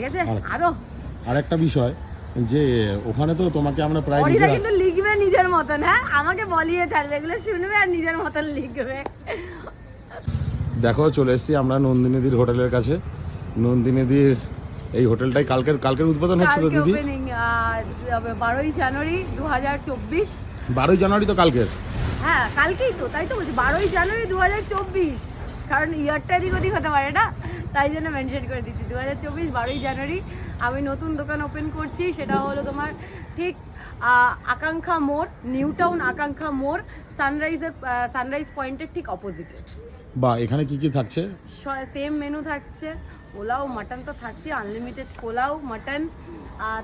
ঠিক আছে? আরও আর। বিষয় যে ওখানে তো তোমাকে আমরা প্রায় অরিরা কিন্তু লিখবে নিজের মতন হ্যাঁ? আমাকে বলিয়ে ছাড়বে এগুলো শুনবে আর নিজের মতন লিখবে। দেখো চলে এসেছি আমরা নন্দিনীদির হোটেলের কাছে। নন্দিনীদির এই হোটেলটাই কালকের কালকের উদ্বোধন হচ্ছে তো দিদি? বারোই জানুয়ারি দু হাজার চব্বিশ। বারোই জানুয়ারি তো কালকের। হ্যাঁ কালকেই তো তাই তো বলছি বারোই জানুয়ারি দু হাজার চব্বিশ। কারণ ইয়ারটা এদিক ওদিক হতে পারে না। তাই জন্য মেনশন করে দিচ্ছি। দু হাজার চব্বিশ বারোই জানুয়ারি আমি নতুন দোকান ওপেন করছি সেটা হলো তোমার ঠিক আকাঙ্ক্ষা মোড় নিউ টাউন আকাঙ্ক্ষা মোড় সানরাইজের সানরাইজ পয়েন্টের ঠিক অপোজিটে বা এখানে কি কি থাকছে? সেম মেনু থাকছে পোলাও মাটন তো থাকছে আনলিমিটেড পোলাও মাটন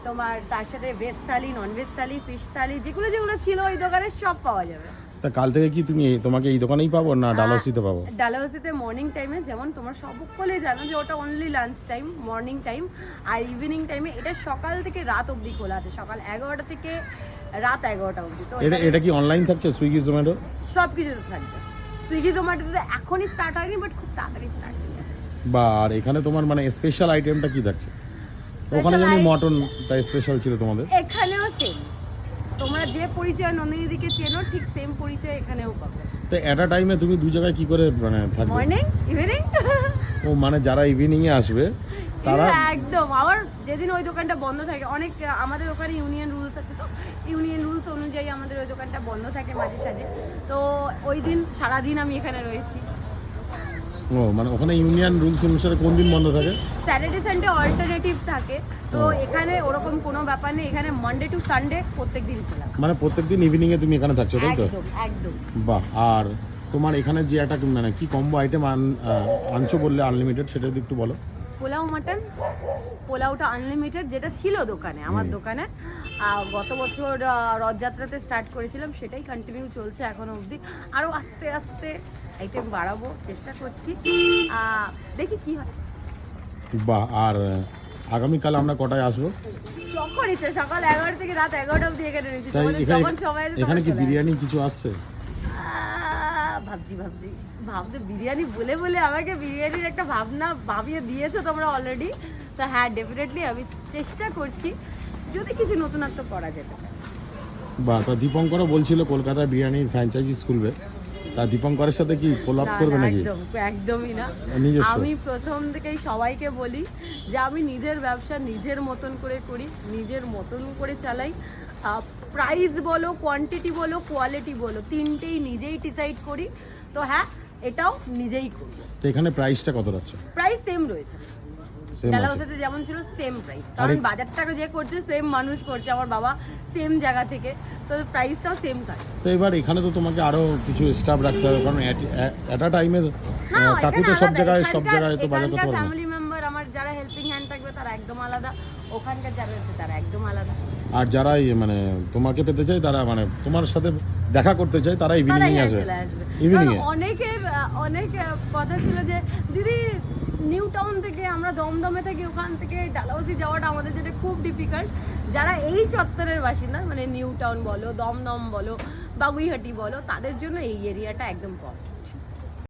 তোমার তার সাথে veg thali non veg thali fish thali যেগুলো যেগুলো ছিল ওই দোকানে সব পাওয়া যাবে। তা কাল থেকে কি তুমি তোমাকে এই দোকানেই পাবো না ডালহসিতে পাবো? ডালহাউসিতে মর্নিং টাইমে যেমন তোমরা সকলে জানো যে ওটা only lunch time morning time আর ইভিনিং টাইমে এটা সকাল থেকে রাত অবধি খোলা আছে। সকাল এগারোটা থেকে রাত এগারোটা অবধি। তো এটা এটা কি অনলাইন থাকছে সুইগি জোম্যাটো সব কিছু থাকবে সুইগি জোম্যাটোতে এখনই স্টার্ট হয়নি বাট খুব তাড়াতাড়ি স্টার্ট হয়ে বা আর এখানে তোমার মানে স্পেশাল আইটেমটা কি থাকছে? ওখানে item- মটনটা স্পেশাল ছিল তোমাদের? এখানেও সেম তোমরা যে পরিচয় নন্দিনীদিকে চেনো ঠিক সেম পরিচয় এখানেও পাবে। তো এট আ টাইমে তুমি দু জায়গায় কি করে মানে থাকবে? মর্নিং ইভিনিং ও মানে যারা ইভিনিং এ আসবে তারা একদম আমার যেদিন ওই দোকানটা বন্ধ থাকে অনেক আমাদের ওখানে ইউনিয়ন রুলস আছে তো ইউনিয়ন রুলস অনুযায়ী আমাদের ওই দোকানটা বন্ধ থাকে মাঝে সাঝে। তো ওই দিন সারাদিন আমি এখানে রয়েছি। ও মানে ওখানে ইউনিয়ন রুলস অনুসারে কোন দিন বন্ধ থাকে? স্যাটারডে সানডে অল্টারনেটিভ থাকে। তো এখানে ওরকম কোনো ব্যাপার নেই। এখানে মানডে টু সানডে প্রত্যেকদিন খোলা মানে প্রত্যেকদিন ইভিনিং এ তুমি এখানে থাকছো তাই তো? একদম একদম। বাহ আর তোমার এখানে যে একটা মানে কি কম্বো আইটেম আনছো বললে আনলিমিটেড সেটা যদি একটু বলো। পোলাও মাটন পোলাওটা আনলিমিটেড যেটা ছিল দোকানে আমার দোকানে। গত বছর রথযাত্রাতে স্টার্ট করেছিলাম সেটাই কন্টিনিউ চলছে এখনও অবধি। আরও আস্তে আস্তে আইটেম বাড়াবো চেষ্টা করছি। দেখি কি হয়। বাহ আর আগামীকাল আমরা কটায় আসব? যখন ইচ্ছে সকাল এগারো থেকে রাত এগারোটা অবধি এখানে রয়েছি। যখন সময় এখানে কি বিরিয়ানি কিছু আসছে? ভাবছি ভাবছি। ভাবতে বিরিয়ানি বলে বলে আমাকে বিরিয়ানির একটা ভাবনা ভাবিয়ে দিয়েছ তোমরা অলরেডি তো হ্যাঁ ডেফিনেটলি আমি চেষ্টা করছি যদি কিছু নতুনত্ব করা যেতে পারে। বা, তা দীপঙ্করও বলছিল কলকাতায় বিরিয়ানি ফ্র্যাঞ্চাইজি খুলবে তা দীপঙ্করের সাথে কি কোলাপ করবে নাকি? একদম একদমই না। আমি প্রথম থেকেই সবাইকে বলি যে আমি নিজের ব্যবসা নিজের মতন করে করি নিজের মতন করে চালাই। প্রাইস বলো কোয়ান্টিটি বলো কোয়ালিটি বলো তিনটেই নিজেই ডিসাইড করি। তো হ্যাঁ এটাও নিজেই করি তো এখানে প্রাইসটা কত রাখছো প্রাইস সেম রয়েছে। আছে। যেমন ছিল সেম প্রাইস কারণ বাজারটাকে যে করছে সেম মানুষ করছে আমার বাবা সেম জায়গা থেকে। তো প্রাইসটাও সেম থাকে তো এবার এখানে তো তোমাকে আরও কিছু স্টাফ রাখতে হবে কারণ এট আ টাইমে কাকু তো সব জায়গায় সব জায়গায় তো বাজার করতে পারবে না। ফ্যামিলি মেম্বার আমার যারা হেল্পিং হ্যান্ড থাকবে তারা একদম আলাদা। ওখানকার যারা আছে তারা একদম আলাদা। আর যারা মানে তোমাকে পেতে চায় তারা মানে তোমার সাথে দেখা করতে চায় তারা ইভিনিং আসবে। ইভিনিং অনেকের অনেক কথা ছিল যে দিদি নিউ টাউন থেকে আমরা দমদমে থেকে ওখান থেকে ডালাউসি যাওয়াটা আমাদের জন্য খুব ডিফিকাল্ট যারা এই চত্বরের বাসিন্দা মানে নিউ টাউন বলো, দমদম বলো বাগুইহাটি বলো, তাদের জন্য এই এরিয়াটা একদম পারফেক্ট